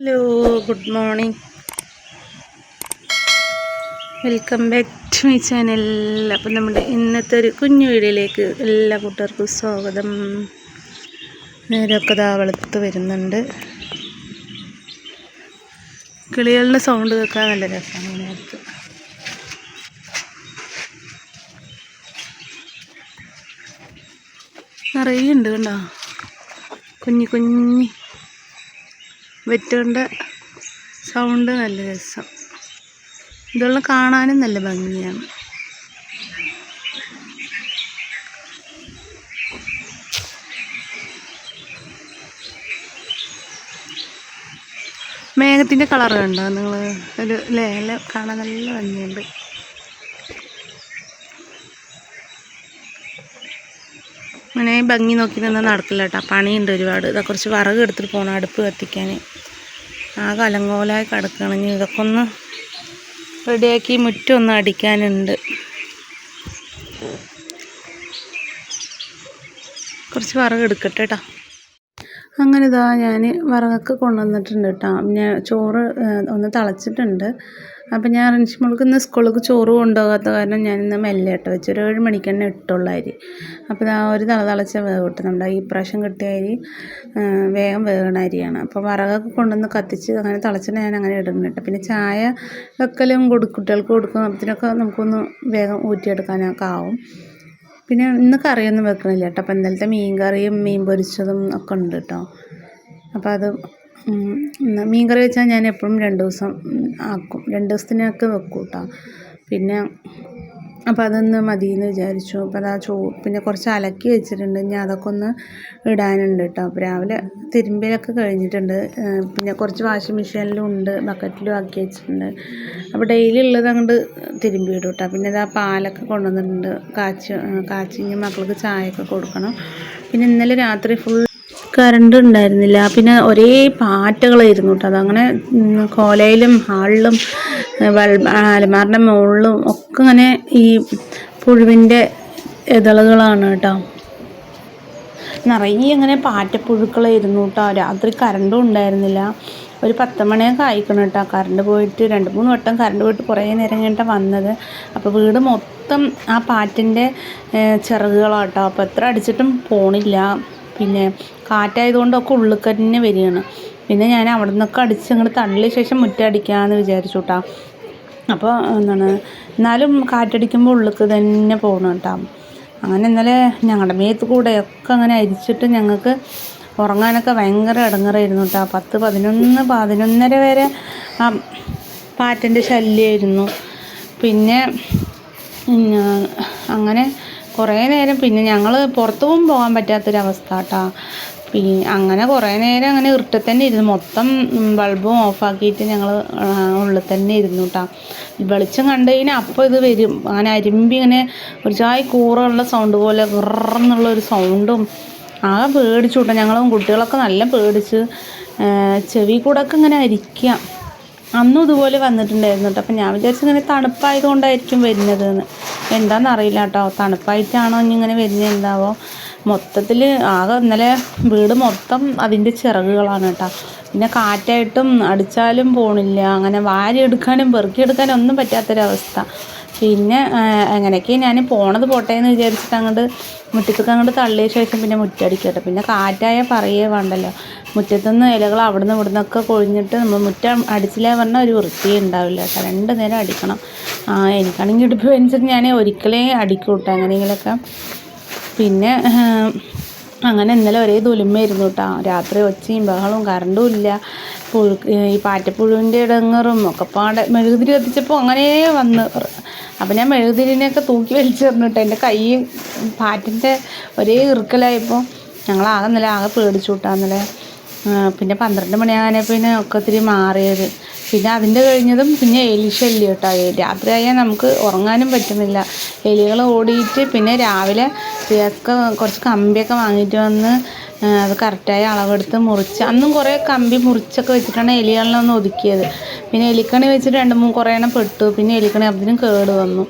Hello good morning welcome back to my channel അപ്പം നമ്മുടെ ഇന്നത്തെ ഒരു കുഞ്ഞു വീഡിയോയിലേക്ക് എല്ലാ കൂട്ടുകാർക്കും സ്വാഗതം. നേരമൊക്കെ താവളത്ത് വെളുത്ത് വരുന്നുണ്ട്. കിളികളുടെ സൗണ്ട് കേൾക്കാൻ നല്ല രസമാണ് നേരത്ത്. നിറയെ ഉണ്ട് കണ്ടോ? കുഞ്ഞു കുഞ്ഞി. വെറ്റുകൊണ്ട് സൗണ്ട് നല്ല രസം. ഇതെല്ലാം കാണാനും നല്ല ഭംഗിയാണ്. മേഘത്തിന്റെ കളർ കണ്ടോ നിങ്ങൾ ഒരു ലേല കാണാൻ നല്ല ഭംഗിയുണ്ട്. അങ്ങനെ ഭംഗി നോക്കി നിന്നാൽ നടക്കില്ല കേട്ടോ. പണിയുണ്ട് ഒരുപാട്. ഇതാ കുറച്ച് വിറക് എടുത്തിട്ട് പോകണം അടുപ്പ് കത്തിക്കാൻ. ആ അലങ്കോലായി കിടക്കുകയാണെങ്കിൽ ഇതൊക്കെ ഒന്ന് റെഡിയാക്കി മുറ്റൊന്ന് അടിക്കാനുണ്ട്. കുറച്ച് വിറക് എടുക്കട്ടെ കേട്ടോ. അങ്ങനെ ഇതാ ഞാൻ വിറകൊക്കെ കൊണ്ടുവന്നിട്ടുണ്ട് കേട്ടോ. ഞാൻ ചോറ് ഒന്ന് തിളച്ചിട്ടുണ്ട്. അപ്പം ഞാൻ റിൻഷിമോൾക്ക് ഇന്ന് സ്കൂളിലേക്ക് ചോറ് കൊണ്ടുപോകാത്ത കാരണം ഞാൻ ഇന്ന് മെല്ലെ ഇട്ട് വെച്ചു. ഒരു ഏഴ് മണിക്ക് തന്നെ ഇട്ടുള്ള അരി. അപ്പോൾ ആ ഒരു തള തളച്ച വേവ് കിട്ടുന്നുണ്ട്. ഈ പ്രാവശ്യം കിട്ടിയ അരി വേഗം വേകണ അരിയാണ്. അപ്പോൾ വിറകൊക്കെ കൊണ്ടുവന്ന് കത്തിച്ച് അങ്ങനെ തിളച്ചിട്ട് ഞാൻ അങ്ങനെ ഇടുന്നുണ്ട് പിന്നെ ചായ വെക്കലും കൊടുക്കും കുട്ടികൾക്ക് കൊടുക്കും. അപ്പത്തിനൊക്കെ നമുക്കൊന്ന് വേഗം ഊറ്റിയെടുക്കാനൊക്കെ ആവും. പിന്നെ ഇന്ന് കറിയൊന്നും വെക്കണില്ല കേട്ടോ. അപ്പം ഇന്നലത്തെ മീൻ കറിയും മീൻ പൊരിച്ചതും ഒക്കെ ഉണ്ട് കേട്ടോ. അപ്പോൾ അത് ഇന്ന് വെച്ചാൽ ഞാൻ എപ്പോഴും രണ്ട് ദിവസം ആക്കും. രണ്ട് ദിവസത്തിനൊക്കെ വെക്കും കേട്ടോ പിന്നെ അപ്പം അതൊന്ന് മതിയെന്ന് വിചാരിച്ചു. അപ്പോൾ അതാ ചോ പിന്നെ കുറച്ച് അലക്കി വെച്ചിട്ടുണ്ട്. ഞാൻ അതൊക്കെ ഒന്ന് ഇടാനുണ്ട് കേട്ടോ അപ്പോൾ രാവിലെ തിരുമ്പലൊക്കെ കഴിഞ്ഞിട്ടുണ്ട്. പിന്നെ കുറച്ച് വാഷിംഗ് മെഷീനിലും ഉണ്ട്. ബക്കറ്റിലും ആക്കി വെച്ചിട്ടുണ്ട്. അപ്പോൾ ഡെയിലി ഉള്ളത് അങ്ങോട്ട് തിരുമ്പി ഇടും കേട്ടോ പിന്നെ ഇതാ പാലൊക്കെ കൊണ്ടുവന്നിട്ടുണ്ട്. കാച്ചി കാച്ചിങ്ങി മക്കൾക്ക് ചായയൊക്കെ കൊടുക്കണം. പിന്നെ ഇന്നലെ രാത്രി ഫുൾ കറണ്ട് ഉണ്ടായിരുന്നില്ല. പിന്നെ ഒരേ പാറ്റകളായിരുന്നു കേട്ടോ. അതങ്ങനെ കോലയിലും ഹാളിലും അലമാറിന്റെ മുകളിലും ഒക്കെ അങ്ങനെ ഈ പുഴുവിന്റെ ഇതളുകളാണ് കേട്ടോ. നിറയെ ഇങ്ങനെ പാറ്റപ്പുഴുക്കളായിരുന്നു കേട്ടോ. രാത്രി കറണ്ടും ഉണ്ടായിരുന്നില്ല. ഒരു പത്ത് മണിയൊക്കെ ആയിക്കണം കേട്ടോ. കറണ്ട് പോയിട്ട് രണ്ട് മൂന്ന് വട്ടം കറണ്ട് പോയിട്ട് കുറേ നേരം കഴിഞ്ഞിട്ടാണ് വന്നത്. അപ്പോൾ വീട് മൊത്തം ആ പാറ്റിന്റെ ചിറകുകളാട്ടോ അപ്പോൾ എത്ര അടിച്ചിട്ടും പോണില്ല. പിന്നെ കാറ്റായതുകൊണ്ടൊക്കെ ഉള്ളിൽ തന്നെ വരികയാണ്. പിന്നെ ഞാൻ അവിടെ നിന്നൊക്കെ അടിച്ച് ഇങ്ങോട്ട് തള്ളിയ ശേഷം മുറ്റടിക്കാമെന്ന് വിചാരിച്ചു കേട്ടോ അപ്പോൾ എന്താണ് എന്നാലും കാറ്റടിക്കുമ്പോൾ ഉള്ളിക്ക് തന്നെ പോകണം കേട്ടോ അങ്ങനെ ഇന്നലെ ഞങ്ങളുടെ മേത്ത് കൂടെ ഒക്കെ അങ്ങനെ അരിച്ചിട്ട് ഞങ്ങൾക്ക് ഉറങ്ങാനൊക്കെ ഭയങ്കര ഇടങ്ങറായിരുന്നു കേട്ടോ പത്ത് പതിനൊന്ന് പതിനൊന്നര വരെ ആ പാറ്റന്റെ ശല്യമായിരുന്നു പിന്നെ അങ്ങനെ കുറേ നേരം പിന്നെ ഞങ്ങൾ പുറത്തും പോകാൻ പറ്റാത്തൊരവസ്ഥ കേട്ടോ പിന്നെ അങ്ങനെ കുറേ നേരം അങ്ങനെ ഇരുട്ടിൽ തന്നെ ഇരുന്നു. മൊത്തം ബൾബും ഓഫാക്കിയിട്ട് ഞങ്ങൾ ഉള്ളിൽ തന്നെ ഇരുന്നു കേട്ടോ വെളിച്ചം കണ്ടു കഴിഞ്ഞാൽ അപ്പോൾ ഇത് വരും. അങ്ങനെ അരുമ്പി ഇങ്ങനെ ഒരു ചായ കൂറുള്ള സൗണ്ട് പോലെ ഗുറന്നുള്ള ഒരു സൗണ്ടും ആകെ പേടിച്ചു കേട്ടോ ഞങ്ങളും കുട്ടികളൊക്കെ നല്ല പേടിച്ച് ചെവി കൂടെ ഒക്കെ ഇങ്ങനെ അരിക്കുക അന്നും ഇതുപോലെ വന്നിട്ടുണ്ടായിരുന്നു കേട്ടോ അപ്പം ഞാൻ വിചാരിച്ചു ഇങ്ങനെ തണുപ്പായതുകൊണ്ടായിരിക്കും വരുന്നത് എന്ന് എന്താണെന്ന് അറിയില്ല കേട്ടോ തണുപ്പായിട്ടാണോ ഇനി ഇങ്ങനെ വരുന്നത് എന്താവോ. മൊത്തത്തിൽ ആകെ ഇന്നലെ വീട് മൊത്തം അതിന്റെ ചിറകുകളാണ് കേട്ടോ. പിന്നെ കാറ്റായിട്ടും അടിച്ചാലും പോണില്ല. അങ്ങനെ വാരി എടുക്കാനും പെറുക്കിയെടുക്കാനും ഒന്നും പറ്റാത്തൊരവസ്ഥ. പിന്നെ അങ്ങനെയൊക്കെ ഞാൻ പോണത് പോട്ടെ എന്ന് വിചാരിച്ചിട്ട് അങ്ങോട്ട് മുറ്റത്തൊക്കെ അങ്ങോട്ട് തള്ളിയ ശേഷം പിന്നെ മുറ്റടിക്കട്ടെ പിന്നെ കാറ്റായ പറയേ വേണ്ടല്ലോ. മുറ്റത്തുനിന്ന് ഇലകൾ അവിടുന്ന് ഇവിടുന്നൊക്കെ കൊഴിഞ്ഞിട്ട് നമ്മൾ മുറ്റം അടിച്ചില്ല പറഞ്ഞാൽ ഒരു വൃത്തി ഉണ്ടാവില്ല കേട്ടോ. രണ്ട് നേരം അടിക്കണം. ആ, എനിക്കാണെങ്കിൽ ഇടുപ്പ് വെച്ചിട്ട് ഞാൻ ഒരിക്കലേ അടിക്കും കേട്ടോ എങ്ങനെയെങ്കിലുമൊക്കെ പിന്നെ അങ്ങനെ ഇന്നലെ ഒരേ ദുലിമായിരുന്നു കേട്ടോ. രാത്രി ഒച്ചയും ബഹളവും കറണ്ടും ഇല്ല. പുഴു ഈ പാറ്റപ്പുഴുവിന്റെ ഇടങ്ങറും ഒക്കെ പാടെ മെഴുകുതിരി കത്തിച്ചപ്പോൾ അങ്ങനെ വന്ന് അപ്പം ഞാൻ മെഴുകുതിരിനെയൊക്കെ തൂക്കി വലിച്ചെറിഞ്ഞിട്ട് എന്റെ കൈ പാറ്റിന്റെ ഒരേ ഇറുക്കലായപ്പോൾ ഞങ്ങളാകെ നില ആകെ പേടിച്ചു കേട്ടോ പിന്നെ പന്ത്രണ്ട് മണിയാകാനെ പിന്നെ ഒക്കെ ഒത്തിരി മാറിയത്. പിന്നെ അതിന്റെ കഴിഞ്ഞതും പിന്നെ എലി ശല്യം കേട്ടോ രാത്രിയായാൽ നമുക്ക് ഉറങ്ങാനും പറ്റുന്നില്ല. എലികൾ ഓടിയിട്ട് പിന്നെ രാവിലെ റിയാസ്ക്ക് കുറച്ച് കമ്പിയൊക്കെ വാങ്ങിയിട്ട് വന്ന് അത് കറക്റ്റായ അളവെടുത്ത് മുറിച്ച് അന്നും കുറേ കമ്പി മുറിച്ചൊക്കെ വെച്ചിട്ടാണ് എലികളിലൊന്ന് ഒതുക്കിയത്. പിന്നെ എലിക്കണി വെച്ചിട്ട് രണ്ട് മൂന്ന് കുറേ എണ്ണം പെട്ടു. പിന്നെ എലിക്കണി അതിനും കേട് വന്നു.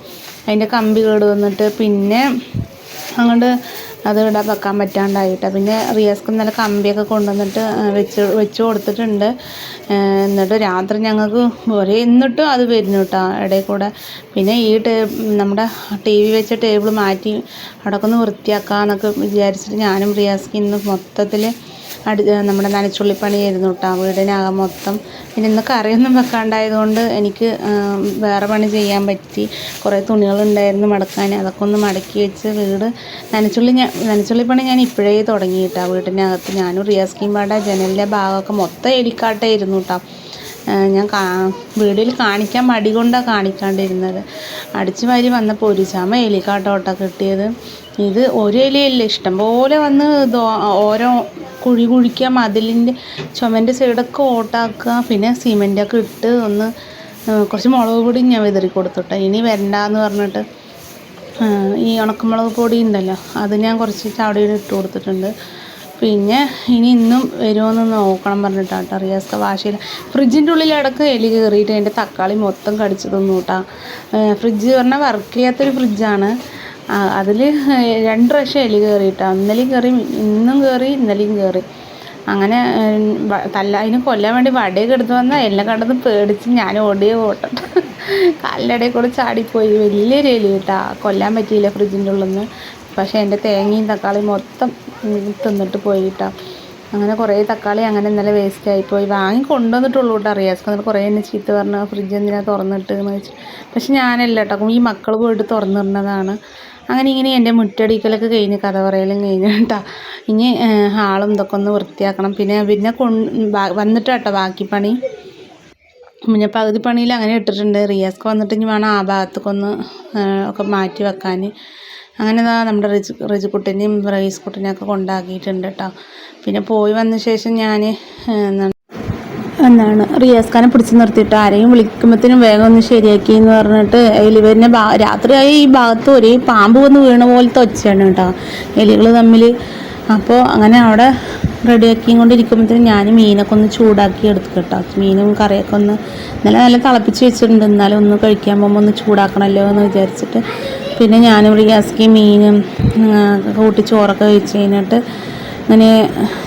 അതിന്റെ കമ്പി കേട് വന്നിട്ട് പിന്നെ അങ്ങോട്ട് അത് ഇവിടെ വെക്കാൻ പറ്റാണ്ടായിട്ട്. പിന്നെ റിയാസ്ക്ക് നല്ല കമ്പിയൊക്കെ കൊണ്ടുവന്നിട്ട് വെച്ച് വെച്ച് കൊടുത്തിട്ടുണ്ട്. എന്നിട്ട് രാത്രി ഞങ്ങൾക്ക് ഒരേ എന്നിട്ടും അത് വരുന്നു കേട്ടോ ഇടയിൽ കൂടെ പിന്നെ ഈ ടേ നമ്മുടെ ടി വി വെച്ച ടേബിൾ മാറ്റി അവിടെ ഒന്ന് വൃത്തിയാക്കാമെന്നൊക്കെ വിചാരിച്ചിട്ട് ഞാനും റിയാസ്ക്ക് ഇന്ന് മൊത്തത്തിൽ അടി നമ്മുടെ നനച്ചുള്ളിപ്പണിയായിരുന്നു കേട്ടോ വീടിനകം മൊത്തം. പിന്നെ ഇന്ന് കറിയൊന്നും വെക്കാണ്ടായതുകൊണ്ട് എനിക്ക് വേറെ പണി ചെയ്യാൻ പറ്റി. കുറേ തുണികളുണ്ടായിരുന്നു മടക്കാൻ. അതൊക്കെ ഒന്ന് മടക്കി വെച്ച് വീട് നനച്ചുള്ളി ഞാൻ നനച്ചുള്ളിപ്പണി ഞാൻ ഇപ്പോഴേ തുടങ്ങി കേട്ടോ വീടിനകത്ത് ഞാനും റിയാസ്കിയും പാട ജനലിന്റെ ഭാഗമൊക്കെ മൊത്തം എലിക്കാട്ടായിരുന്നു കേട്ടോ ഞാൻ കാ വീഡിയോയിൽ കാണിക്കാൻ മടി കൊണ്ടാണ് കാണിക്കാണ്ടിരുന്നത്. അടിച്ചു വാരി വന്നപ്പോൾ ഒരു ചമ എലിക്കാട്ടോട്ട കിട്ടിയത്. ഇത് ഒരു എലിയല്ല. ഇഷ്ടംപോലെ വന്ന് ഓരോ കുഴി കുഴിക്കുക മതിലിന്റെ ചുമന്റെ സൈഡൊക്കെ ഓട്ടാക്കുക പിന്നെ സിമെന്റൊക്കെ ഇട്ട് ഒന്ന് കുറച്ച് മുളക് പൊടി ഞാൻ വിതറി കൊടുത്തുട്ടോ. ഇനി വരണ്ടാന്ന് പറഞ്ഞിട്ട് ഈ ഉണക്കമുളക് പൊടി ഉണ്ടല്ലോ അത് ഞാൻ കുറച്ച് ചാവടിയിൽ ഇട്ട് കൊടുത്തിട്ടുണ്ട്. പിന്നെ ഇനി ഇന്നും വരുമോയെന്ന് നോക്കണം പറഞ്ഞിട്ടാണ് കേട്ടോ റിയാസ്ക വാശിയിൽ ഫ്രിഡ്ജിന്റെ ഉള്ളിൽ ഇടയ്ക്ക് എലി കയറിയിട്ട് അതിന്റെ തക്കാളി മൊത്തം കടിച്ചു കേട്ടോ ഫ്രിഡ്ജ് പറഞ്ഞാൽ വർക്ക് ചെയ്യാത്തൊരു ഫ്രിഡ്ജാണ്. അതിൽ രണ്ട് പ്രാവശ്യം എലി കയറിയിട്ടാണ് ഇന്നലെയും കയറി ഇന്നും കയറി ഇന്നലെയും കയറി അങ്ങനെ തല്ല അതിനെ കൊല്ലാൻ വേണ്ടി വടിയൊക്കെ എടുത്ത് വന്നാൽ എല്ലാം കണ്ടത് പേടിച്ച് ഞാൻ ഓടിയ ഓട്ടം. കാലിന്റെ കൂടെ ചാടിപ്പോയി. വലിയൊരു എലി കേട്ടാ. കൊല്ലാൻ പറ്റിയില്ല ഫ്രിഡ്ജിന്റെ ഉള്ളിൽ നിന്ന് പക്ഷേ എന്റെ തേങ്ങയും തക്കാളിയും മൊത്തം തിന്നിട്ട് പോയി അങ്ങനെ കുറേ തക്കാളി അങ്ങനെ ഇന്നലെ വേസ്റ്റ് ആയിപ്പോയി. വാങ്ങി കൊണ്ടുവന്നിട്ടുള്ളൂ കേട്ടോ അറിയാം. എന്നിട്ട് കുറേ എന്നെ ചീത്ത പറഞ്ഞു ഫ്രിഡ്ജ് എന്തിനാണ് തുറന്നിട്ട് എന്ന് വെച്ചിട്ട് പക്ഷെ ഞാനല്ല കേട്ടോ. ഈ മക്കൾ പോയിട്ട് തുറന്നിടുന്നതാണ്. അങ്ങനെ ഇങ്ങനെ എന്റെ മുറ്റടിക്കലൊക്കെ കഴിഞ്ഞ് കഥ പറയലും കഴിഞ്ഞ് കേട്ടോ. ഇനി ഹാളും ഇതൊക്കെ ഒന്ന് വൃത്തിയാക്കണം. പിന്നെ പിന്നെ കൊണ്ട് വന്നിട്ട് കേട്ടോ ബാക്കി പണി. പിന്നെ പകുതി പണിയിൽ അങ്ങനെ ഇട്ടിട്ടുണ്ട്. റിയാസ്ക്ക് വന്നിട്ട് ഇനി വേണം ആ ഭാഗത്തേക്കൊന്ന് ഒക്കെ മാറ്റി വെക്കാൻ. അങ്ങനെ ഇതാ നമ്മുടെ റിജു റിജുക്കുട്ടിനെയും റൈസ് കുട്ടിനെയൊക്കെ കൊണ്ടാക്കിയിട്ടുണ്ട് കേട്ടോ. പിന്നെ പോയി വന്ന ശേഷം ഞാൻ എന്താണ് റിയാസ് ഖാനെ പിടിച്ച് നിർത്തിയിട്ട് ആരെയും വിളിക്കുമ്പോഴത്തേനും വേഗം ഒന്ന് ശരിയാക്കി എന്ന് പറഞ്ഞിട്ട് എലിവരിനെ ഭാ രാത്രിയായി ഈ ഭാഗത്ത് ഒരേ പാമ്പ് വന്ന് വീണ പോലത്തെ ഒച്ചയാണ് കേട്ടോ. എലികൾ തമ്മിൽ അപ്പോൾ അങ്ങനെ അവിടെ റെഡിയാക്കി കൊണ്ടിരിക്കുമ്പോഴത്തേനും ഞാൻ മീനൊക്കെ ഒന്ന് ചൂടാക്കി എടുത്തു കേട്ടോ. മീനും കറിയൊക്കെ ഒന്ന് ഇന്നലെ നല്ല തിളപ്പിച്ച് വെച്ചിട്ടുണ്ട്. എന്നാലും ഒന്ന് കഴിക്കാൻ പോകുമ്പോൾ ഒന്ന് ചൂടാക്കണമല്ലോ എന്ന് വിചാരിച്ചിട്ട്. പിന്നെ ഞാനും റിയാസ്ക്ക് മീനും കൂട്ടി ചോറൊക്കെ കഴിച്ച് കഴിഞ്ഞിട്ട് അങ്ങനെ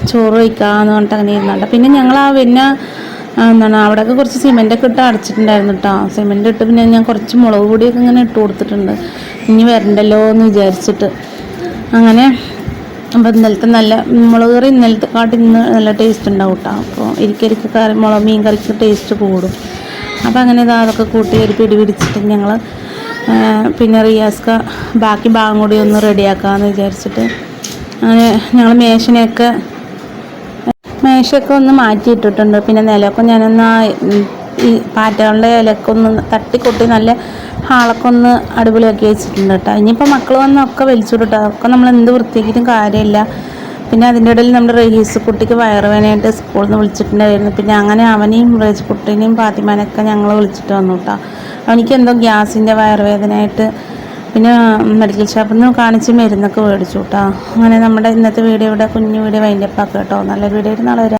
ചോറ് വയ്ക്കാമെന്ന് പറഞ്ഞിട്ട് അങ്ങനെ ഇരുന്നുണ്ട് പിന്നെ ഞങ്ങൾ ആ പിന്നെ എന്താണ് അവിടെയൊക്കെ കുറച്ച് സിമെന്റൊക്കെ ഇട്ട് അടച്ചിട്ടുണ്ടായിരുന്നു കേട്ടോ സിമെന്റ് ഇട്ട് പിന്നെ ഞാൻ കുറച്ച് മുളക് പൊടിയൊക്കെ ഇങ്ങനെ ഇട്ട് കൊടുത്തിട്ടുണ്ട്. ഇനി വരണ്ടല്ലോ എന്ന് വിചാരിച്ചിട്ട്. അങ്ങനെ അപ്പോൾ ഇന്നലത്തെ നല്ല മുളക് കറി ഇന്നലത്തെ കാട്ടി ഇന്ന് നല്ല ടേസ്റ്റ് ഉണ്ടാവും കേട്ടോ അപ്പോൾ ഇരിക്കരിക്ക് കറി മുളക് മീൻ കറിക്ക് ടേസ്റ്റ് കൂടും. അപ്പോൾ അങ്ങനെ ഇത് അതൊക്കെ കൂട്ടി ഒരു പിടി പിടിച്ചിട്ട് ഞങ്ങൾ പിന്നെ റിയാസ്ക ബാക്കി ഭാഗം കൂടി ഒന്ന് റെഡിയാക്കാമെന്ന് വിചാരിച്ചിട്ട് അങ്ങനെ ഞങ്ങൾ മേശനെയൊക്കെ മേശയൊക്കെ ഒന്ന് മാറ്റിയിട്ടിട്ടുണ്ട്. പിന്നെ നിലയൊക്കെ ഞാനൊന്ന് ഈ പാറ്റകളുടെ ഇലയൊക്കെ ഒന്ന് തട്ടിക്കൊട്ടി നല്ല ഹാളൊക്കെ ഒന്ന് അടിപൊളിയാക്കി വെച്ചിട്ടുണ്ട് കേട്ടോ. ഇനിയിപ്പോൾ മക്കൾ വന്നൊക്കെ വലിച്ചുവിട്ടോ അതൊക്കെ നമ്മൾ എന്ത് വൃത്തിയാക്കിയിട്ടും കാര്യമില്ല. പിന്നെ അതിന്റെ ഇടയിൽ നമ്മുടെ റഹീസ് കുട്ടിക്ക് വയറുവേനായിട്ട് സ്കൂളിൽ നിന്ന് വിളിച്ചിട്ടുണ്ടായിരുന്നു. പിന്നെ അങ്ങനെ അവനെയും റഹീസ് കുട്ടീനെയും പാത്തിമാനൊക്കെ ഞങ്ങൾ വിളിച്ചിട്ട് വന്നു കേട്ടോ. അവനിക്ക് എന്തോ ഗ്യാസിന്റെ വയറുവേദനയായിട്ട് പിന്നെ മെഡിക്കൽ ഷോപ്പിൽ നിന്ന് കാണിച്ച് മരുന്നൊക്കെ മേടിച്ചു കേട്ടോ അങ്ങനെ നമ്മുടെ ഇന്നത്തെ വീഡിയോ ഇവിടെ കുഞ്ഞു വീഡിയോ വൈൻഡപ്പ് കേട്ടോ. നല്ലൊരു വീഡിയോ ആയിട്ട് നാളെ വരാം.